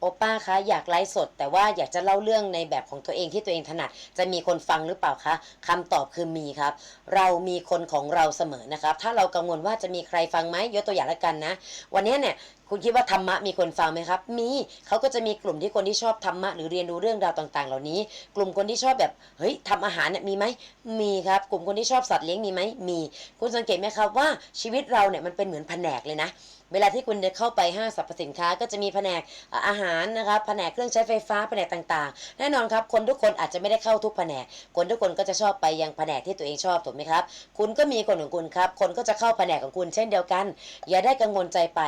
โอป้าคะอยากไลฟ์สด แต่ว่าอยากจะเล่าเรื่องในแบบของตัวเองที่ตัวเองถนัด จะมีคนฟังหรือเปล่าคะคำตอบคือมีครับ เรามีคนของเราเสมอนะครับ ถ้าเรากังวลว่าจะมีใครฟังไหมยกตัวอย่างละกันนะ วันนี้เนี่ย คุณคิดว่าธรรมะมีคนฟังไหมครับ มีเขาก็จะมีกลุ่มที่คนที่ชอบธรรมะหรือเรียนรู้เรื่องราวต่าง ๆ เหล่านี้ กลุ่มคนที่ชอบแบบเฮ้ยทำอาหารเนี่ยมีไหมมีครับ กลุ่มคนที่ชอบสัตว์เลี้ยงมีไหมมี คุณสังเกตไหมครับว่าชีวิตเราเนี่ยมันเป็นเหมือนแผนกเลยนะเวลาที่คุณจะเข้าไปห้างสรรพสินค้า ก็จะมีแผนกอาหารนะครับแผนกเครื่องใช้ไฟฟ้าแผนกต่างๆ แน่นอนครับ คนทุกคนอาจจะไม่ได้เข้าทุกแผนก คนทุกคนก็จะชอบไปยังแผนกที่ตัวเองชอบถูกไหมครับ คุณก็มีคนของคุณครับ คนก็จะเข้าแผนกของคุณเช่นเดียวกัน อย่าได้กังวลใจไป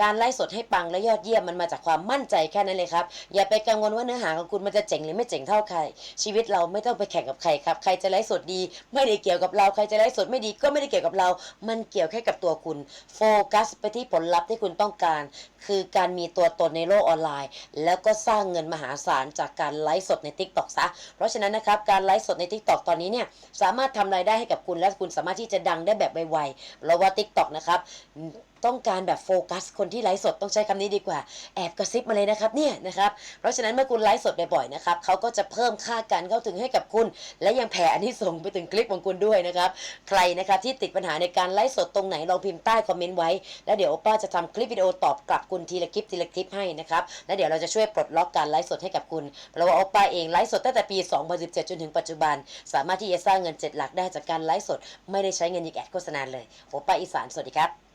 การไลฟ์สดให้ปังและยอดเยี่ยมมันมาจากความมั่นใจแค่นั้นเลยครับ อย่าไปกังวลว่าเนื้อหาของคุณมันจะเจ๋งหรือไม่เจ๋งเท่าใคร ชีวิตเราไม่ต้องไปแข่งกับใครครับ ใครจะไลฟ์สดดี ไม่ได้เกี่ยวกับเรา ใครจะไลฟ์สดไม่ดีก็ไม่ได้เกี่ยวกับเรา มันเกี่ยวแค่กับตัวคุณ โฟกัสไปที่ผลลัพธ์ที่คุณต้องการ คือการมีตัวตนในโลกออนไลน์ แล้วก็สร้างเงินมหาศาลจากการไลฟ์สดใน Tik t o อกซะ เพราะฉะนั้นนะครับ การไลฟ์สดใน Tik t o อกตอนนี้เนี่ยสามารถทำรายได้ให้กับคุณและคุณสามารถที่จะดังได้แบบไวๆเพราะว่า Tik t o อกนะครับต้องการแบบโฟกัสคนที่ไลฟ์สดต้องใช้คำนี้ดีกว่าแอบกระซิบมาเลยนะครับเนี่ยนะครับเพราะฉะนั้นเมื่อคุณไลฟ์สดบ่อยๆนะครับเขาก็จะเพิ่มค่าการเข้าถึงให้กับคุณ และยังแผ่อันนี้ส่งไปถึงคลิปของคุณด้วยนะครับใครนะครับที่ติดปัญหาในการไลฟ์สดตรงไหนลองพิมพ์ใต้คอมเมนต์ไว้ แล้วเดี๋ยวโอป้าจะทำคลิปวิดีโอตอบกลับคุณทีละคลิปทีละคลิปให้นะครับแล้วเดี๋ยวเราจะช่วยปลดล็อกการไลฟ์สดให้กับคุณเพราะว่าโอป้าเองไลฟ์สดตั้งแต่ปี 2017 จนถึงปัจจุบัน สามารถที่จะสร้างเงิน 7 หลักได้จากการไลฟ์สด ไม่ได้ใช้เงินยิงแอดโฆษณาเลยโอป้าอีสานสวัสดีครับ